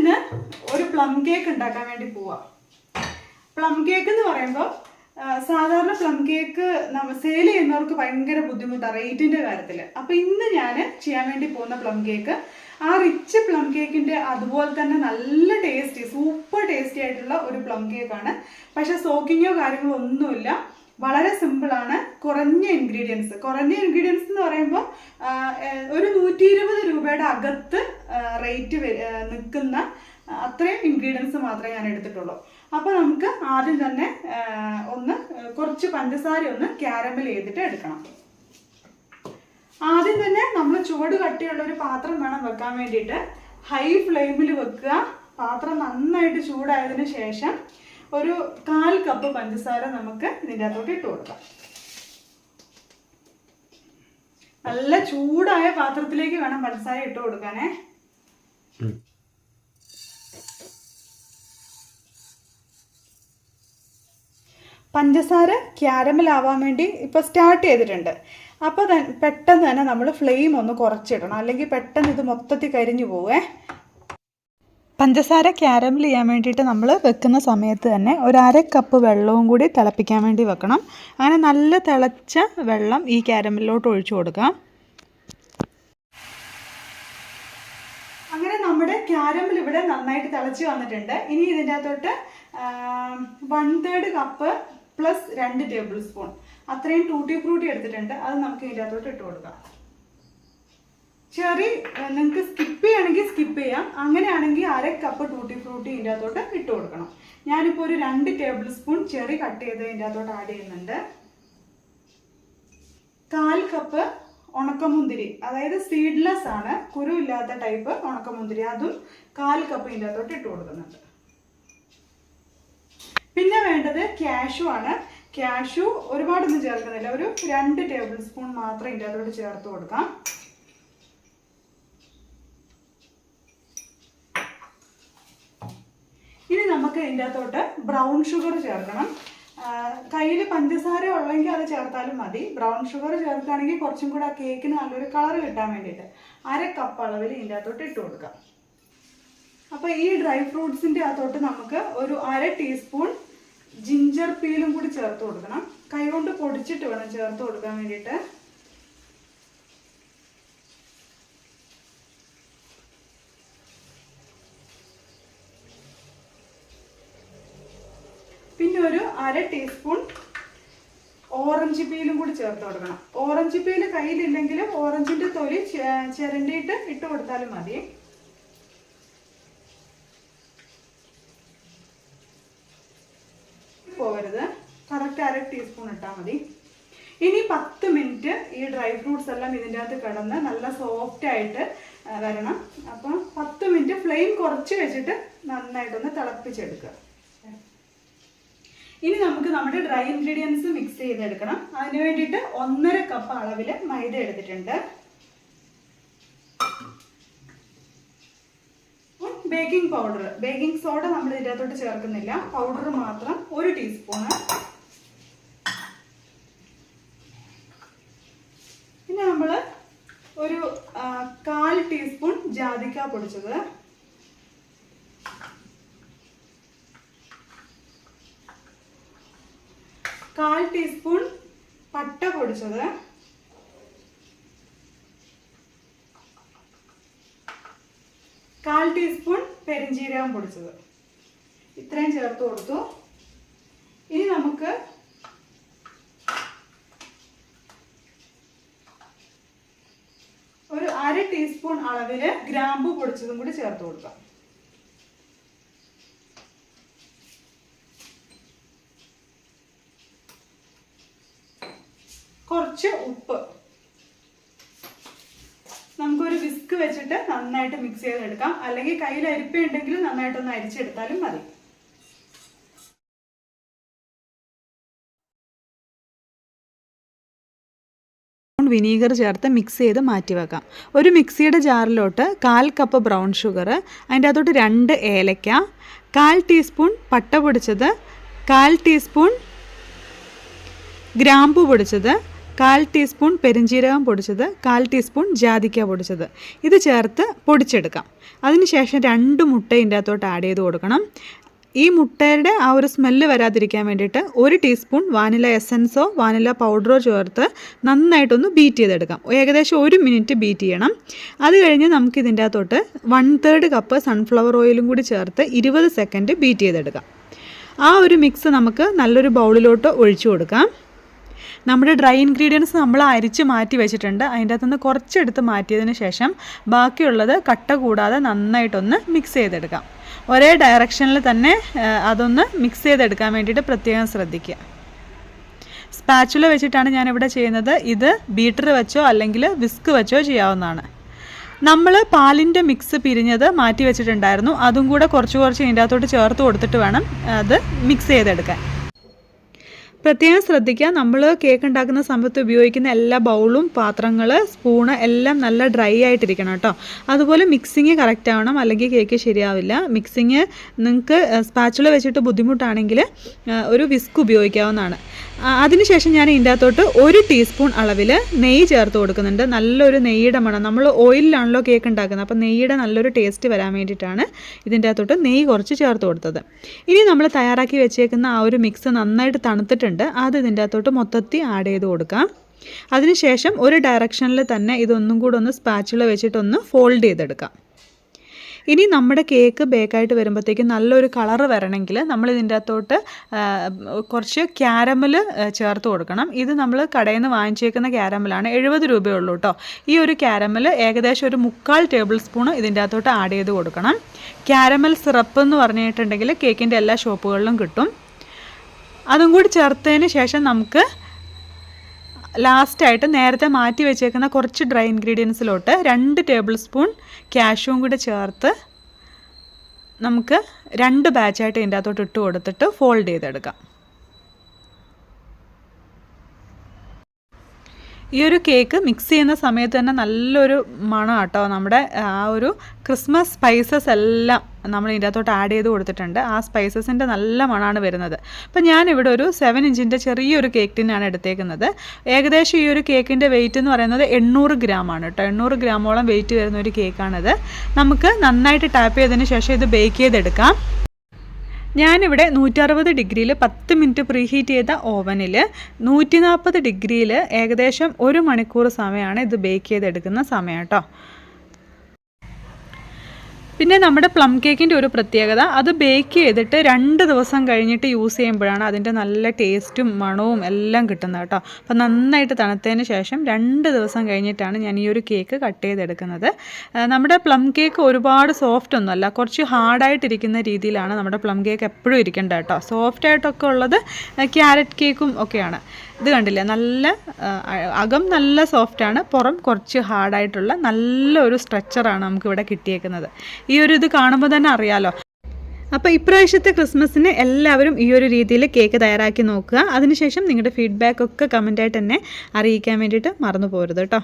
ഞാനിന്ന് ഒരു plum cake ഉണ്ടാക്കാൻ വേണ്ടി പോവാം. പ്ലം കേക്ക് എന്ന് പറയുമ്പോൾ സാധാരണ പ്ലം കേക്ക് സെയിൽ ചെയ്യുന്നവർക്ക് ഭയങ്കര ബുദ്ധിമുട്ടാണ് റേറ്റിന്റെ കാര്യത്തിൽ. അപ്പൊ ഇന്ന് ഞാൻ ചെയ്യാൻ വേണ്ടി പോകുന്ന പ്ലം കേക്ക് ആ റിച്ച് പ്ലം കേക്കിന്റെ അതുപോലെ തന്നെ നല്ല ടേസ്റ്റി സൂപ്പർ ടേസ്റ്റി ആയിട്ടുള്ള ഒരു പ്ലം കേക്കാണ് പക്ഷെ സോക്കിങ്ങോ കാര്യങ്ങളോ ഒന്നുമില്ല. വളരെ സിമ്പിളാണ് കുറഞ്ഞ ഇൻഗ്രീഡിയൻസ് കുറഞ്ഞ ഇൻഗ്രീഡിയൻസ് എന്ന് പറയുമ്പോൾ ഒരു നൂറ്റി ഇരുപത് രൂപയുടെ അകത്ത് റേറ്റ് നിൽക്കുന്ന അത്രയും ഇൻഗ്രീഡിയൻസ് മാത്രമേ ഞാൻ എടുത്തിട്ടുള്ളൂ. അപ്പോൾ നമുക്ക് ആദ്യം തന്നെ ഒന്ന് കുറച്ച് പഞ്ചസാര ഒന്ന് ക്യാരമൽ ചെയ്തിട്ട് എടുക്കണം. ആദ്യം തന്നെ നമ്മൾ ചുവട് കട്ടിയുള്ള ഒരു പാത്രം വേണം വെക്കാൻ വേണ്ടിയിട്ട്. ഹൈ ഫ്ലെയിമിൽ വെക്കുക. പാത്രം നന്നായിട്ട് ചൂടായതിനു ശേഷം ഒരു കാൽ കപ്പ് പഞ്ചസാര നമുക്ക് ഇതിന്റെ അകത്തോട്ട് ഇട്ട് കൊടുക്കാം. നല്ല ചൂടായ പാത്രത്തിലേക്ക് വേണം പഞ്ചസാര ഇട്ട് കൊടുക്കാനേ. പഞ്ചസാര ക്യാരമൽ ആവാൻ വേണ്ടി ഇപ്പോൾ സ്റ്റാർട്ട് ചെയ്തിട്ടുണ്ട്. അപ്പോൾ തന്നെ പെട്ടെന്ന് തന്നെ നമ്മൾ ഫ്ലെയിം ഒന്ന് കുറച്ചിടണം. അല്ലെങ്കിൽ പെട്ടെന്ന് ഇത് മൊത്തത്തിൽ കരിഞ്ഞു പോവേ. പഞ്ചസാര ക്യാരമൽ ചെയ്യാൻ വേണ്ടിയിട്ട് നമ്മൾ വെക്കുന്ന സമയത്ത് തന്നെ ഒരു അര കപ്പ് വെള്ളവും കൂടി തിളപ്പിക്കാൻ വേണ്ടി വെക്കണം. അങ്ങനെ നല്ല തിളച്ച വെള്ളം ഈ ക്യാരമലിലോട്ട് ഒഴിച്ചു കൊടുക്കാം. അങ്ങനെ നമ്മുടെ ക്യാരമൽ ഇവിടെ നന്നായിട്ട് തിളച്ച് വന്നിട്ടുണ്ട്. ഇനി ഇതിന്റെ അകത്തോട്ട് വൺ തേർഡ് കപ്പ് പ്ലസ് രണ്ട് ടേബിൾ സ്പൂൺ അത്രയും ടൂട്ടി ഫ്രൂട്ടി എടുത്തിട്ടുണ്ട്. അത് നമുക്ക് ഇതിന്റെ അകത്തോട്ട് ഇട്ട് കൊടുക്കാം. ചെറി നിങ്ങൾക്ക് സ്കിപ്പ് ചെയ്യണമെങ്കിൽ സ്കിപ്പ് ചെയ്യാം. അങ്ങനെയാണെങ്കിൽ അര കപ്പ് ടൂട്ടി ഫ്രൂട്ടി ഇതിന്റെ അകത്തോട്ട് ഇട്ട് കൊടുക്കണം. ഞാനിപ്പോൾ ഒരു രണ്ട് ടേബിൾ സ്പൂൺ ചെറി കട്ട് ചെയ്ത് ഇതിന്റെ അകത്തോട്ട് ആഡ് ചെയ്യുന്നുണ്ട്. കാൽ കപ്പ് ഉണക്കമുന്തിരി അതായത് സീഡ്ലെസ് ആണ് കുരു ഇല്ലാത്ത ടൈപ്പ് ഉണക്കമുന്തിരി. അതും കാൽ കപ്പ് ഇതിന്റെ അകത്തോട്ട് ഇട്ട് കൊടുക്കുന്നുണ്ട്. പിന്നെ വേണ്ടത് ക്യാഷു ആണ്. ക്യാഷു ഒരുപാടൊന്നും ചേർക്കുന്നില്ല. ഒരു രണ്ട് ടേബിൾ സ്പൂൺ മാത്രം ഇതിന്റെ അകത്തോട്ട് ചേർത്ത് കൊടുക്കാം ഇനി ഇതിന്റെ അകത്തോട്ട് ബ്രൗൺ ഷുഗർ ചേർക്കണം കയ്യിൽ പഞ്ചസാര ഉള്ളെങ്കിൽ അത് ചേർത്താലും മതി. ബ്രൗൺ ഷുഗർ ചേർക്കുകയാണെങ്കിൽ കുറച്ചും കൂടെ ആ കേക്കിന് നല്ലൊരു കളർ കിട്ടാൻ വേണ്ടിയിട്ട് അര കപ്പ് അളവിൽ ഇതിന്റെ അകത്തോട്ട് ഇട്ട് കൊടുക്കാം. അപ്പോൾ ഈ ഡ്രൈ ഫ്രൂട്ട്സിന്റെ അകത്തോട്ട് നമുക്ക് ഒരു അര ടീസ്പൂൺ ജിഞ്ചർ പീലും കൂടി ചേർത്ത് കൊടുക്കണം. കൈകൊണ്ട് പൊടിച്ചിട്ട് വേണം ചേർത്ത് കൊടുക്കാൻ വേണ്ടിയിട്ട് പിന്നെ ഒരു അര ടീസ്പൂൺ ഓറഞ്ച് പീലും കൂടി ചേർത്ത് കൊടുക്കണം. ഓറഞ്ച് പീൽ കയ്യിലില്ലെങ്കിൽ ഓറഞ്ചിന്റെ തൊലി ചിരണ്ടിയിട്ട് ഇട്ട് കൊടുത്താലും മതി. പോകരുത്. കറക്റ്റ് അര ടീസ്പൂൺ ഇട്ടാൽ മതി. ഇനി പത്ത് മിനിറ്റ് ഈ ഡ്രൈ ഫ്രൂട്ട്സ് എല്ലാം ഇതിന്റെ അകത്ത് കിടന്ന് നല്ല സോഫ്റ്റ് ആയിട്ട് വരണം. അപ്പം പത്ത് മിനിറ്റ് ഫ്ലെയിം കുറച്ച് വെച്ചിട്ട് നന്നായിട്ടൊന്ന് തിളപ്പിച്ചെടുക്കുക. ഇനി നമുക്ക് നമ്മുടെ ഡ്രൈ ഇൻഗ്രീഡിയൻസ് മിക്സ് ചെയ്തെടുക്കണം. അതിന് വേണ്ടിയിട്ട് ഒന്നര കപ്പ് അളവിൽ മൈദ എടുത്തിട്ടുണ്ട്. ബേക്കിംഗ് പൗഡർ ബേക്കിംഗ് സോഡ നമ്മൾ ഇതിനകത്തോട്ട് ചേർക്കുന്നില്ല. പൗഡർ മാത്രം ഒരു ടീസ്പൂണ് പിന്നെ നമ്മൾ ഒരു കാൽ ടീസ്പൂൺ ജാതിക്ക പൊടിച്ചത്. കാൽ ടീസ്പൂൺ പട്ട പൊടിച്ചത്. കാൽ ടീസ്പൂൺ പെരിഞ്ജീരകം പൊടിച്ചത്. ഇത്രയും ചേർത്ത് കൊടുത്തു. ഇനി നമുക്ക് ഒരു അര ടീസ്പൂൺ അളവിൽ ഗ്രാമ്പു പൊടിച്ചതും കൂടി ചേർത്ത് കൊടുക്കാം. കുറച്ച് ഉപ്പ്. നമുക്കൊരു വിസ്ക് വെച്ചിട്ട് നന്നായിട്ട് മിക്സ് ചെയ്തെടുക്കാം. അല്ലെങ്കിൽ കയ്യിൽ അരിപ്പയുണ്ടെങ്കിൽ നന്നായിട്ടൊന്ന് അരിച്ചെടുത്താലും മതി. വിനീഗർ ചേർത്ത് മിക്സ് ചെയ്ത് മാറ്റി വെക്കാം. ഒരു മിക്സിയുടെ ജാറിലോട്ട് കാൽ കപ്പ് ബ്രൗൺ ഷുഗർ അതിന്റെ അകത്തോട്ട് രണ്ട് ഏലക്ക കാൽ ടീസ്പൂൺ പട്ട പൊടിച്ചത് കാൽ ടീസ്പൂൺ ഗ്രാമ്പു പൊടിച്ചത് കാൽ ടീസ്പൂൺ പെരിഞ്ജീരകം പൊടിച്ചത് കാൽ ടീസ്പൂൺ ജാതിക്ക പൊടിച്ചത്. ഇത് ചേർത്ത് പൊടിച്ചെടുക്കാം. അതിനുശേഷം രണ്ട് മുട്ട ഇതിന്റെ അകത്തോട്ട് ആഡ് ചെയ്ത് കൊടുക്കണം. ഈ മുട്ടയുടെ ആ ഒരു സ്മെല്ല് വരാതിരിക്കാൻ വേണ്ടിയിട്ട് ഒരു ടീസ്പൂൺ വാനില എസൻസോ വാനില പൗഡറോ ചേർത്ത് നന്നായിട്ടൊന്ന് ബീറ്റ് ചെയ്തെടുക്കാം. ഏകദേശം ഒരു മിനിറ്റ് ബീറ്റ് ചെയ്യണം. അത് കഴിഞ്ഞ് നമുക്ക് ഇതിന്റെ അകത്തോട്ട് വൺ തേർഡ് കപ്പ് സൺഫ്ലവർ ഓയിലും കൂടി ചേർത്ത് ഇരുപത് സെക്കൻഡ് ബീറ്റ് ചെയ്തെടുക്കാം. ആ ഒരു മിക്സ് നമുക്ക് നല്ലൊരു ബൗളിലോട്ട് ഒഴിച്ചു കൊടുക്കാം. നമ്മുടെ ഡ്രൈ ഇൻഗ്രീഡിയൻസ് നമ്മൾ അരിച്ച് മാറ്റി വെച്ചിട്ടുണ്ട്. അതിന്റെ അകത്തുനിന്ന് കുറച്ചെടുത്ത് മാറ്റിയതിന് ശേഷം ബാക്കിയുള്ളത് കട്ട കൂടാതെ നന്നായിട്ടൊന്ന് മിക്സ് ചെയ്തെടുക്കാം. ഒരേ ഡയറക്ഷനിൽ തന്നെ അതൊന്ന് മിക്സ് ചെയ്തെടുക്കാൻ വേണ്ടിയിട്ട് പ്രത്യേകം ശ്രദ്ധിക്കുക. സ്പാച്ചുല വെച്ചിട്ടാണ് ഞാനിവിടെ ചെയ്യുന്നത്. ഇത് ബീറ്റർ വെച്ചോ അല്ലെങ്കിൽ വിസ്ക് വെച്ചോ ചെയ്യാവുന്നതാണ്. നമ്മൾ പാലിന്റെ മിക്സ് പിരിഞ്ഞത് മാറ്റി വെച്ചിട്ടുണ്ടായിരുന്നു. അതും കൂടെ കുറച്ച് കുറച്ച് ഇതിന്റെ അകത്തോട്ട് ചേർത്ത് കൊടുത്തിട്ട് വേണം അത് മിക്സ് ചെയ്തെടുക്കാൻ. പ്രത്യേകം ശ്രദ്ധിക്കുക. നമ്മൾ കേക്ക് ഉണ്ടാക്കുന്ന സമയത്ത് ഉപയോഗിക്കുന്ന എല്ലാ ബൗളും പാത്രങ്ങൾ സ്പൂണ് എല്ലാം നല്ല ഡ്രൈ ആയിട്ടിരിക്കണം കേട്ടോ. അതുപോലെ മിക്സിങ് കറക്റ്റ് ആവണം. അല്ലെങ്കിൽ കേക്ക് ശരിയാവില്ല. മിക്സിങ് നിങ്ങൾക്ക് സ്പാച്ചുല വെച്ചിട്ട് ബുദ്ധിമുട്ടാണെങ്കിൽ ഒരു വിസ്ക് ഉപയോഗിക്കാവുന്നതാണ്. അതിനുശേഷം ഞാൻ ഇതിന്റെ അകത്തോട്ട് ഒരു ടീസ്പൂൺ അളവിൽ നെയ്യ് ചേർത്ത് കൊടുക്കുന്നുണ്ട്. നല്ലൊരു നെയ്യുടെ മണം. നമ്മൾ ഓയിലിലാണല്ലോ കേക്ക് ഉണ്ടാക്കുന്നത്. അപ്പോൾ നെയ്യുടെ നല്ലൊരു ടേസ്റ്റ് വരാൻ വേണ്ടിയിട്ടാണ് ഇതിന്റെ അകത്തോട്ട് നെയ്യ് കുറച്ച് ചേർത്ത് കൊടുത്തത്. ഇനി നമ്മൾ തയ്യാറാക്കി വെച്ചേക്കുന്ന ആ ഒരു മിക്സ് നന്നായിട്ട് തണുത്തിട്ടുണ്ട്. അത് ഇതിന്റെ അകത്തോട്ട് മൊത്തത്തിൽ ആഡ് ചെയ്ത് കൊടുക്കാം. അതിനുശേഷം ഒരു ഡയറക്ഷനിൽ തന്നെ ഇതൊന്നും കൂടെ ഒന്ന് സ്പാച്ചിൽ വെച്ചിട്ടൊന്ന് ഫോൾഡ് ചെയ്തെടുക്കാം. ഇനി നമ്മുടെ കേക്ക് ബേക്കായിട്ട് വരുമ്പോഴത്തേക്കും നല്ലൊരു കളറ് വരണമെങ്കിൽ നമ്മൾ ഇതിന്റെ അകത്തോട്ട് കുറച്ച് ക്യാരമൽ ചേർത്ത് കൊടുക്കണം. ഇത് നമ്മൾ കടയിൽ നിന്ന് വാങ്ങിച്ചേക്കുന്ന ക്യാരമലാണ് എഴുപത് രൂപയുള്ളൂ കേട്ടോ ഈ ഒരു ക്യാരമൽ ഏകദേശം ഒരു മുക്കാൽ ടേബിൾ സ്പൂൺ ഇതിന്റെ അകത്തോട്ട് ആഡ് ചെയ്ത് കൊടുക്കണം. ക്യാരമൽ സിറപ്പ് എന്ന് പറഞ്ഞിട്ടുണ്ടെങ്കിൽ കേക്കിന്റെ എല്ലാ ഷോപ്പുകളിലും കിട്ടും. അതും കൂടി ചേർത്തതിന് ശേഷം നമുക്ക് ലാസ്റ്റായിട്ട് നേരത്തെ മാറ്റി വെച്ചേക്കുന്ന കുറച്ച് ഡ്രൈ ഇൻഗ്രീഡിയൻസിലോട്ട് രണ്ട് ടേബിൾ സ്പൂൺ കാഷ്യൂം കൂടി ചേർത്ത് നമുക്ക് രണ്ട് ബാച്ചായിട്ട് ഇതിന്റെ അകത്തോട്ട് ഇട്ട് കൊടുത്തിട്ട് ഫോൾഡ് ചെയ്തെടുക്കാം. ഈ ഒരു കേക്ക് മിക്സ് ചെയ്യുന്ന സമയത്ത് തന്നെ നല്ലൊരു മണം കേട്ടോ നമ്മുടെ ആ ഒരു ക്രിസ്മസ് സ്പൈസസ് എല്ലാം നമ്മൾ ഇതിന്റെ അകത്തോട്ട് ആഡ് ചെയ്ത് കൊടുത്തിട്ടുണ്ട്. ആ സ്പൈസസിന്റെ നല്ല മണമാണ് വരുന്നത്. അപ്പം ഞാനിവിടെ ഒരു സെവൻ ഇഞ്ചിന്റെ ചെറിയൊരു കേക്ക് ടിന്നാണ് എടുത്തേക്കുന്നത്. ഏകദേശം ഈ ഒരു കേക്കിന്റെ വെയിറ്റ് എന്ന് പറയുന്നത് എണ്ണൂറ് ഗ്രാമാണ് കേട്ടോ. എണ്ണൂറ് ഗ്രാമോളം വെയിറ്റ് വരുന്ന ഒരു കേക്കാണിത് നമുക്ക് നന്നായിട്ട് ടാപ്പ് ചെയ്തതിന് ശേഷം ഇത് ബേക്ക് ചെയ്തെടുക്കാം. ഞാനിവിടെ നൂറ്ററുപത് ഡിഗ്രിയിൽ പത്ത് മിനിറ്റ് പ്രീഹീറ്റ് ചെയ്ത ഓവനിൽ നൂറ്റി നാൽപ്പത് ഡിഗ്രിയിൽ ഏകദേശം ഒരു മണിക്കൂർ സമയമാണ് ഇത് ബേക്ക് ചെയ്തെടുക്കുന്ന സമയം കേട്ടോ. പിന്നെ നമ്മുടെ പ്ലം കേക്കിന്റെ ഒരു പ്രത്യേകത അത് ബേക്ക് ചെയ്തിട്ട് രണ്ട് ദിവസം കഴിഞ്ഞിട്ട് യൂസ് ചെയ്യുമ്പോഴാണ് അതിന്റെ നല്ല ടേസ്റ്റും മണവും എല്ലാം കിട്ടുന്നത് കേട്ടോ. അപ്പോൾ നന്നായിട്ട് തണുത്തതിന് ശേഷം രണ്ട് ദിവസം കഴിഞ്ഞിട്ടാണ് ഞാൻ ഈ ഒരു കേക്ക് കട്ട് ചെയ്തെടുക്കുന്നത്. നമ്മുടെ പ്ലം കേക്ക് ഒരുപാട് സോഫ്റ്റ് ഒന്നുമല്ല കുറച്ച് ഹാർഡായിട്ടിരിക്കുന്ന രീതിയിലാണ് നമ്മുടെ പ്ലം കേക്ക് എപ്പോഴും ഇരിക്കേണ്ടത് കേട്ടോ. സോഫ്റ്റായിട്ടൊക്കെ ഉള്ളത് ക്യാരറ്റ് കേക്കും ഒക്കെയാണ്. ഇത് കണ്ടില്ലേ? നല്ല അകം നല്ല സോഫ്റ്റാണ് പുറം കുറച്ച് ഹാർഡായിട്ടുള്ള നല്ലൊരു സ്ട്രെച്ചറാണ് നമുക്കിവിടെ കിട്ടിയേക്കുന്നത്. ഈ ഒരു ഇത് കാണുമ്പോൾ തന്നെ അറിയാലോ. അപ്പോൾ ഇപ്രാവശ്യത്തെ ക്രിസ്മസിന് എല്ലാവരും ഈ ഒരു രീതിയിൽ കേക്ക് തയ്യാറാക്കി നോക്കുക. അതിനുശേഷം നിങ്ങളുടെ ഫീഡ്ബാക്ക് ഒക്കെ കമന്റായിട്ട് തന്നെ അറിയിക്കാൻ വേണ്ടിയിട്ട് മറന്നു പോരുത് കേട്ടോ.